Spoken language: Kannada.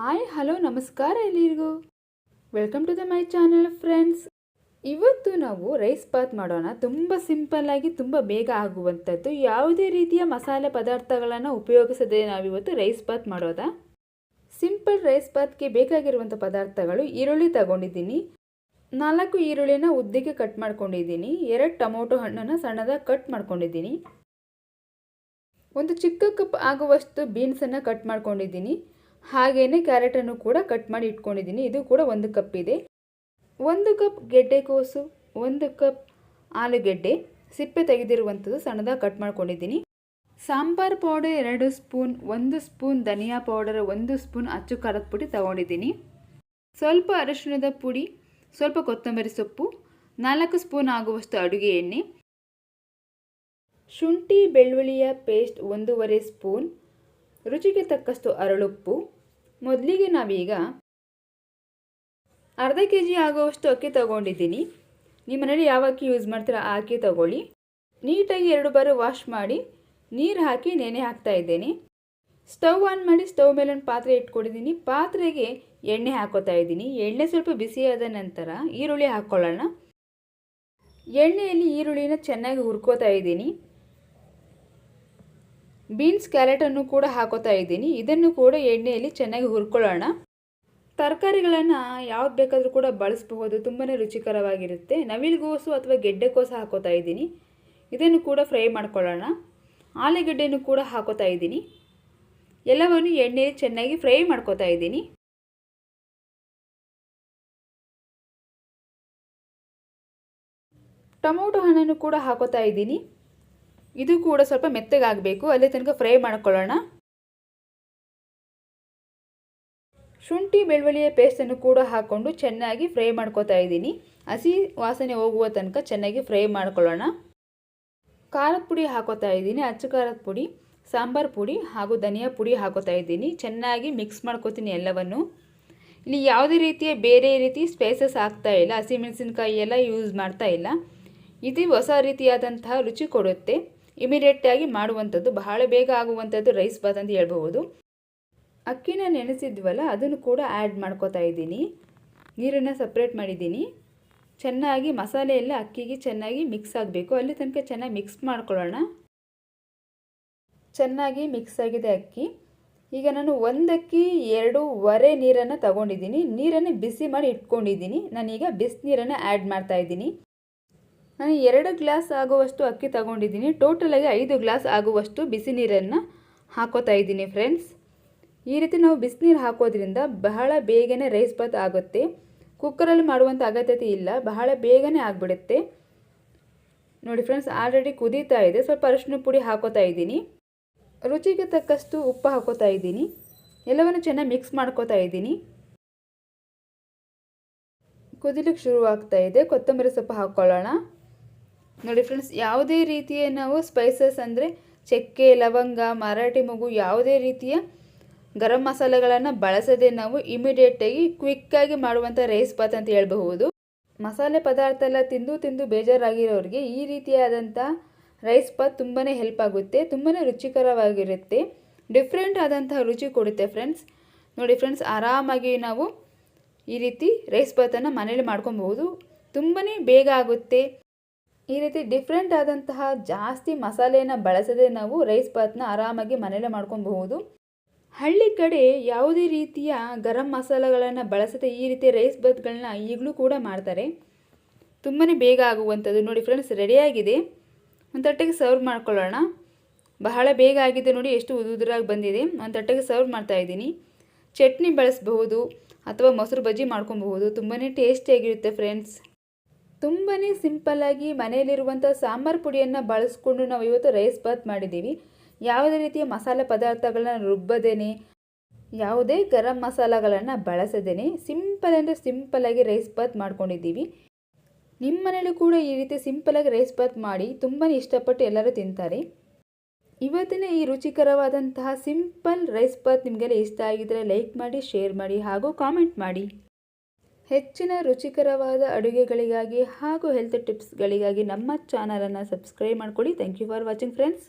ಹಾಯ್, ಹಲೋ, ನಮಸ್ಕಾರ ಎಲ್ಲರಿಗೂ welcome to the my channel friends ಇವತ್ತು ನಾವು ರೈಸ್ ಬಾತ್ ಮಾಡೋಣ. ತುಂಬ ಸಿಂಪಲ್ಲಾಗಿ ತುಂಬ ಬೇಗ ಆಗುವಂಥದ್ದು. ಯಾವುದೇ ರೀತಿಯ ಮಸಾಲೆ ಪದಾರ್ಥಗಳನ್ನು ಉಪಯೋಗಿಸದೆ ನಾವಿವತ್ತು ರೈಸ್ ಬಾತ್ ಮಾಡೋದಾ? ಸಿಂಪಲ್ ರೈಸ್ ಬಾತ್ಗೆ ಬೇಕಾಗಿರುವಂಥ ಪದಾರ್ಥಗಳು ಈರುಳ್ಳಿ ತಗೊಂಡಿದ್ದೀನಿ. ನಾಲ್ಕು ಈರುಳ್ಳಿನ ಉದ್ದಿಗೆ ಕಟ್ ಮಾಡ್ಕೊಂಡಿದ್ದೀನಿ. ಎರಡು ಟೊಮೊಟೊ ಹಣ್ಣನ್ನು ಸಣ್ಣದಾಗಿ ಕಟ್ ಮಾಡ್ಕೊಂಡಿದ್ದೀನಿ. ಒಂದು ಚಿಕ್ಕ ಕಪ್ ಆಗುವಷ್ಟು ಬೀನ್ಸನ್ನು ಕಟ್ ಮಾಡ್ಕೊಂಡಿದ್ದೀನಿ. ಹಾಗೆಯೇ ಕ್ಯಾರೆಟನ್ನು ಕೂಡ ಕಟ್ ಮಾಡಿ ಇಟ್ಕೊಂಡಿದ್ದೀನಿ. ಇದು ಕೂಡ ಒಂದು ಕಪ್ ಇದೆ. ಒಂದು ಕಪ್ ಗೆಡ್ಡೆಕೋಸು ಒಂದು ಕಪ್ ಆಲೂಗೆಡ್ಡೆ. ಸಿಪ್ಪೆ ತೆಗೆದಿರುವಂಥದ್ದು ಸಣ್ಣದಾಗಿ ಕಟ್ ಮಾಡ್ಕೊಂಡಿದ್ದೀನಿ. ಸಾಂಬಾರ್ ಪೌಡರ್ ಎರಡು ಸ್ಪೂನ್, ಒಂದು ಸ್ಪೂನ್ ಧನಿಯಾ ಪೌಡರ್, ಒಂದು ಸ್ಪೂನ್ ಅಚ್ಚು ಖಾರದ ಪುಡಿ ತಗೊಂಡಿದ್ದೀನಿ. ಸ್ವಲ್ಪ ಅರಶಿನದ ಪುಡಿ, ಸ್ವಲ್ಪ ಕೊತ್ತಂಬರಿ ಸೊಪ್ಪು, ನಾಲ್ಕು ಸ್ಪೂನ್ ಆಗುವಷ್ಟು ಅಡುಗೆ ಎಣ್ಣೆ, ಶುಂಠಿ ಬೆಳ್ಳುಳ್ಳಿಯ ಪೇಸ್ಟ್ ಒಂದೂವರೆ ಸ್ಪೂನ್, ರುಚಿಗೆ ತಕ್ಕಷ್ಟು ಅರಳುಪ್ಪು ಮೊದಲಿಗೆ ನಾವೀಗ ಅರ್ಧ ಕೆ ಜಿ ಆಗುವಷ್ಟು ಅಕ್ಕಿ ತಗೊಂಡಿದ್ದೀನಿ. ನಿಮ್ಮ ಮನೇಲಿ ಯಾವ ಅಕ್ಕಿ ಯೂಸ್ ಮಾಡ್ತೀರಾ ಆ ಅಕ್ಕಿ ತಗೊಳ್ಳಿ. ನೀಟಾಗಿ ಎರಡು ಬಾರಿ ವಾಶ್ ಮಾಡಿ ನೀರು ಹಾಕಿ ನೆನೆ ಹಾಕ್ತಾ ಇದ್ದೇನೆ. ಸ್ಟವ್ ಆನ್ ಮಾಡಿ ಸ್ಟವ್ ಮೇಲೆ ಒಂದು ಪಾತ್ರೆ ಇಟ್ಕೊಂಡಿದ್ದೀನಿ. ಪಾತ್ರೆಗೆ ಎಣ್ಣೆ ಹಾಕೋತಾ ಇದ್ದೀನಿ. ಎಣ್ಣೆ ಸ್ವಲ್ಪ ಬಿಸಿಯಾದ ನಂತರ ಈರುಳ್ಳಿ ಹಾಕ್ಕೊಳ್ಳೋಣ ಎಣ್ಣೆಯಲ್ಲಿ ಈರುಳ್ಳಿನ ಚೆನ್ನಾಗಿ ಹುರ್ಕೋತಾ ಇದ್ದೀನಿ. ಬೀನ್ಸ್ ಕ್ಯಾರೆಟನ್ನು ಕೂಡ ಹಾಕೋತಾ ಇದ್ದೀನಿ. ಇದನ್ನು ಕೂಡ ಎಣ್ಣೆಯಲ್ಲಿ ಚೆನ್ನಾಗಿ ಹುರ್ಕೊಳ್ಳೋಣ. ತರಕಾರಿಗಳನ್ನು ಯಾವ್ದು ಬೇಕಾದರೂ ಕೂಡ ಬಳಸಬಹುದು. ತುಂಬಾ ರುಚಿಕರವಾಗಿರುತ್ತೆ. ನವಿಲುಗೋಸು ಅಥವಾ ಗೆಡ್ಡೆಕೋಸು ಹಾಕೋತಾ ಇದ್ದೀನಿ. ಇದನ್ನು ಕೂಡ ಫ್ರೈ ಮಾಡ್ಕೊಳ್ಳೋಣ. ಆಲೂಗಡ್ಡೆಯನ್ನು ಕೂಡ ಹಾಕೋತಾ ಇದ್ದೀನಿ. ಎಲ್ಲವನ್ನು ಎಣ್ಣೆಯಲ್ಲಿ ಚೆನ್ನಾಗಿ ಫ್ರೈ ಮಾಡ್ಕೋತಾ ಇದ್ದೀನಿ. ಟೊಮೊಟೊ ಹಣ್ಣನ್ನು ಕೂಡ ಹಾಕೋತಾ ಇದ್ದೀನಿ. ಇದು ಕೂಡ ಸ್ವಲ್ಪ ಮೆತ್ತಗಾಗಬೇಕು. ಅಲ್ಲಿ ತನಕ ಫ್ರೈ ಮಾಡ್ಕೊಳ್ಳೋಣ. ಶುಂಠಿ ಬೆಳ್ಳುಳ್ಳಿಯ ಪೇಸ್ಟನ್ನು ಕೂಡ ಹಾಕ್ಕೊಂಡು ಚೆನ್ನಾಗಿ ಫ್ರೈ ಮಾಡ್ಕೋತಾ ಇದ್ದೀನಿ. ಹಸಿ ವಾಸನೆ ಹೋಗುವ ತನಕ ಚೆನ್ನಾಗಿ ಫ್ರೈ ಮಾಡ್ಕೊಳ್ಳೋಣ. ಖಾರದ ಪುಡಿ ಹಾಕೋತಾ ಇದ್ದೀನಿ. ಅಚ್ಚು ಖಾರದ ಪುಡಿ, ಸಾಂಬಾರು ಪುಡಿ ಹಾಗೂ ಧನಿಯಾ ಪುಡಿ ಹಾಕೋತಾ ಇದ್ದೀನಿ. ಚೆನ್ನಾಗಿ ಮಿಕ್ಸ್ ಮಾಡ್ಕೋತೀನಿ ಎಲ್ಲವನ್ನು. ಇಲ್ಲಿ ಯಾವುದೇ ರೀತಿಯ ಬೇರೆ ರೀತಿ ಸ್ಪೈಸಸ್ ಆಗ್ತಾ ಇಲ್ಲ. ಹಸಿಮೆಣಸಿನ್ಕಾಯಿ ಎಲ್ಲ ಯೂಸ್ ಮಾಡ್ತಾ ಇಲ್ಲ. ಇದು ಹೊಸ ರೀತಿಯಾದಂತಹ ರುಚಿ ಕೊಡುತ್ತೆ. ಇಮಿಡಿಯೇಟಾಗಿ ಮಾಡುವಂಥದ್ದು, ಬಹಳ ಬೇಗ ಆಗುವಂಥದ್ದು ರೈಸ್ ಬಾತ್ ಅಂತ ಹೇಳ್ಬೋದು ಅಕ್ಕಿನ ನೆನೆಸಿದ್ವಲ್ಲ, ಅದನ್ನು ಕೂಡ ಆ್ಯಡ್ ಮಾಡ್ಕೋತಾ ಇದ್ದೀನಿ. ನೀರನ್ನು ಸಪ್ರೇಟ್ ಮಾಡಿದ್ದೀನಿ. ಚೆನ್ನಾಗಿ ಮಸಾಲೆ ಎಲ್ಲ ಅಕ್ಕಿಗೆ ಚೆನ್ನಾಗಿ ಮಿಕ್ಸ್ ಆಗಬೇಕು. ಅಲ್ಲಿ ತನಕ ಚೆನ್ನಾಗಿ ಮಿಕ್ಸ್ ಮಾಡ್ಕೊಳ್ಳೋಣ. ಚೆನ್ನಾಗಿ ಮಿಕ್ಸ್ ಆಗಿದೆ ಅಕ್ಕಿ. ಈಗ ನಾನು ಒಂದಕ್ಕಿ ಎರಡೂವರೆ ನೀರನ್ನು ತಗೊಂಡಿದ್ದೀನಿ. ನೀರನ್ನು ಬಿಸಿ ಮಾಡಿ ಇಟ್ಕೊಂಡಿದ್ದೀನಿ. ನಾನೀಗ ಬಿಸಿನೀರನ್ನು ಆ್ಯಡ್ ಮಾಡ್ತಾ ಇದ್ದೀನಿ. ನಾನು ಎರಡು ಗ್ಲಾಸ್ ಆಗುವಷ್ಟು ಅಕ್ಕಿ ತಗೊಂಡಿದ್ದೀನಿ. ಟೋಟಲಾಗಿ ಐದು ಗ್ಲಾಸ್ ಆಗುವಷ್ಟು ಬಿಸಿ ನೀರನ್ನು ಹಾಕೋತಾ ಇದ್ದೀನಿ ಫ್ರೆಂಡ್ಸ್ ಈ ರೀತಿ ನಾವು ಬಿಸಿನೀರು ಹಾಕೋದ್ರಿಂದ ಬಹಳ ಬೇಗನೆ ರೈಸ್ ಬಾತ್ ಆಗುತ್ತೆ. ಕುಕ್ಕರಲ್ಲಿ ಮಾಡುವಂಥ ಅಗತ್ಯತೆ ಇಲ್ಲ, ಬಹಳ ಬೇಗನೆ ಆಗಿಬಿಡುತ್ತೆ. ನೋಡಿ ಫ್ರೆಂಡ್ಸ್ ಆಲ್ರೆಡಿ ಕುದೀತಾ ಇದೆ. ಸ್ವಲ್ಪ ಅರಿಶಿನ ಪುಡಿ ಹಾಕೋತಾ ಇದ್ದೀನಿ. ರುಚಿಗೆ ತಕ್ಕಷ್ಟು ಉಪ್ಪು ಹಾಕೋತಾ ಇದ್ದೀನಿ. ಎಲ್ಲವನ್ನು ಚೆನ್ನಾಗಿ ಮಿಕ್ಸ್ ಮಾಡ್ಕೋತಾ ಇದ್ದೀನಿ. ಕುದಿಲಿಕ್ಕೆ ಶುರುವಾಗ್ತಾ ಇದೆ. ಕೊತ್ತಂಬರಿ ಸೊಪ್ಪು ಹಾಕ್ಕೊಳ್ಳೋಣ ನೋಡಿ ಫ್ರೆಂಡ್ಸ್ ಯಾವುದೇ ರೀತಿಯ ನಾವು ಸ್ಪೈಸಸ್ ಅಂದರೆ ಚಕ್ಕೆ, ಲವಂಗ, ಮರಾಠಿ ಮಗು ಯಾವುದೇ ರೀತಿಯ ಗರಂ ಮಸಾಲೆಗಳನ್ನು ಬಳಸದೆ ನಾವು ಇಮಿಡಿಯೇಟಾಗಿ ಕ್ವಿಕ್ಕಾಗಿ ಮಾಡುವಂಥ ರೈಸ್ ಬಾತ್ ಅಂತ ಹೇಳಬಹುದು. ಮಸಾಲೆ ಪದಾರ್ಥ ಎಲ್ಲ ತಿಂದು ತಿಂದು ಬೇಜಾರಾಗಿರೋರಿಗೆ ಈ ರೀತಿಯಾದಂಥ ರೈಸ್ ಬಾತ್ ತುಂಬಾ ಹೆಲ್ಪ್ ಆಗುತ್ತೆ ತುಂಬಾ ರುಚಿಕರವಾಗಿರುತ್ತೆ ಡಿಫ್ರೆಂಟ್ ಆದಂತಹ ರುಚಿ ಕೊಡುತ್ತೆ ಫ್ರೆಂಡ್ಸ್ ನೋಡಿ ಫ್ರೆಂಡ್ಸ್ ಆರಾಮಾಗಿ ನಾವು ಈ ರೀತಿ ರೈಸ್ ಬಾತನ್ನು ಮನೇಲಿ ಮಾಡ್ಕೊಬಹುದು. ತುಂಬಾ ಬೇಗ ಆಗುತ್ತೆ. ಈ ರೀತಿ ಡಿಫ್ರೆಂಟ್ ಆದಂತಹ ಜಾಸ್ತಿ ಮಸಾಲೆಯನ್ನು ಬಳಸದೆ ನಾವು ರೈಸ್ ಬಾತ್ನ ಆರಾಮಾಗಿ ಮನೇಲೆ ಮಾಡ್ಕೊಬಹುದು. ಹಳ್ಳಿ ಕಡೆ ಯಾವುದೇ ರೀತಿಯ ಗರಂ ಮಸಾಲೆಗಳನ್ನು ಬಳಸದೆ ಈ ರೀತಿ ರೈಸ್ ಬಾತ್ಗಳನ್ನ ಈಗಲೂ ಕೂಡ ಮಾಡ್ತಾರೆ. ತುಂಬಾ ಬೇಗ ಆಗುವಂಥದ್ದು ನೋಡಿ ಫ್ರೆಂಡ್ಸ್ ರೆಡಿಯಾಗಿದೆ ಒಂದು ತಟ್ಟೆಗೆ ಸರ್ವ್ ಮಾಡ್ಕೊಳ್ಳೋಣ. ಬಹಳ ಬೇಗ ಆಗಿದೆ ನೋಡಿ ಎಷ್ಟು ಉದುರಾಗಿ ಬಂದಿದೆ. ಒಂದು ತಟ್ಟೆಗೆ ಸರ್ವ್ ಮಾಡ್ತಾಯಿದ್ದೀನಿ ಚಟ್ನಿ ಬಳಸಬಹುದು ಅಥವಾ ಮೊಸರು ಬಜ್ಜಿ ಮಾಡ್ಕೊಬಹುದು. ತುಂಬಾ ಟೇಸ್ಟಿಯಾಗಿರುತ್ತೆ ಫ್ರೆಂಡ್ಸ್ ತುಂಬಾ ಸಿಂಪಲ್ಲಾಗಿ ಮನೆಯಲ್ಲಿರುವಂಥ ಸಾಂಬಾರು ಪುಡಿಯನ್ನು ಬಳಸ್ಕೊಂಡು ನಾವು ಇವತ್ತು ರೈಸ್ ಬಾತ್ ಮಾಡಿದ್ದೀವಿ. ಯಾವುದೇ ರೀತಿಯ ಮಸಾಲೆ ಪದಾರ್ಥಗಳನ್ನ ರುಬ್ಬದೇನೆ, ಯಾವುದೇ ಗರಂ ಮಸಾಲಗಳನ್ನು ಬಳಸದೇನೆ, ಸಿಂಪಲ್ ಅಂದರೆ ಸಿಂಪಲ್ಲಾಗಿ ರೈಸ್ ಬಾತ್ ಮಾಡ್ಕೊಂಡಿದ್ದೀವಿ. ನಿಮ್ಮ ಮನೇಲಿ ಕೂಡ ಈ ರೀತಿ ಸಿಂಪಲಾಗಿ ರೈಸ್ ಬಾತ್ ಮಾಡಿ ತುಂಬಾ ಇಷ್ಟಪಟ್ಟು ಎಲ್ಲರೂ ತಿಂತಾರೆ. ಇವತ್ತಿನ ಈ ರುಚಿಕರವಾದಂತಹ ಸಿಂಪಲ್ ರೈಸ್ ಬಾತ್ ನಿಮಗೆಲ್ಲ ಇಷ್ಟ ಆಗಿದ್ದರೆ ಲೈಕ್ ಮಾಡಿ, ಶೇರ್ ಮಾಡಿ ಹಾಗೂ ಕಾಮೆಂಟ್ ಮಾಡಿ. ಹೆಚ್ಚಿನ ರುಚಿಕರವಾದ ಅಡುಗೆಗಳಿಗಾಗಿ ಹಾಗೂ ಹೆಲ್ತ್ ಟಿಪ್ಸ್ಗಳಿಗಾಗಿ ನಮ್ಮ ಚಾನಲನ್ನು ಸಬ್ಸ್ಕ್ರೈಬ್ ಮಾಡ್ಕೊಳ್ಳಿ. Thank you for watching friends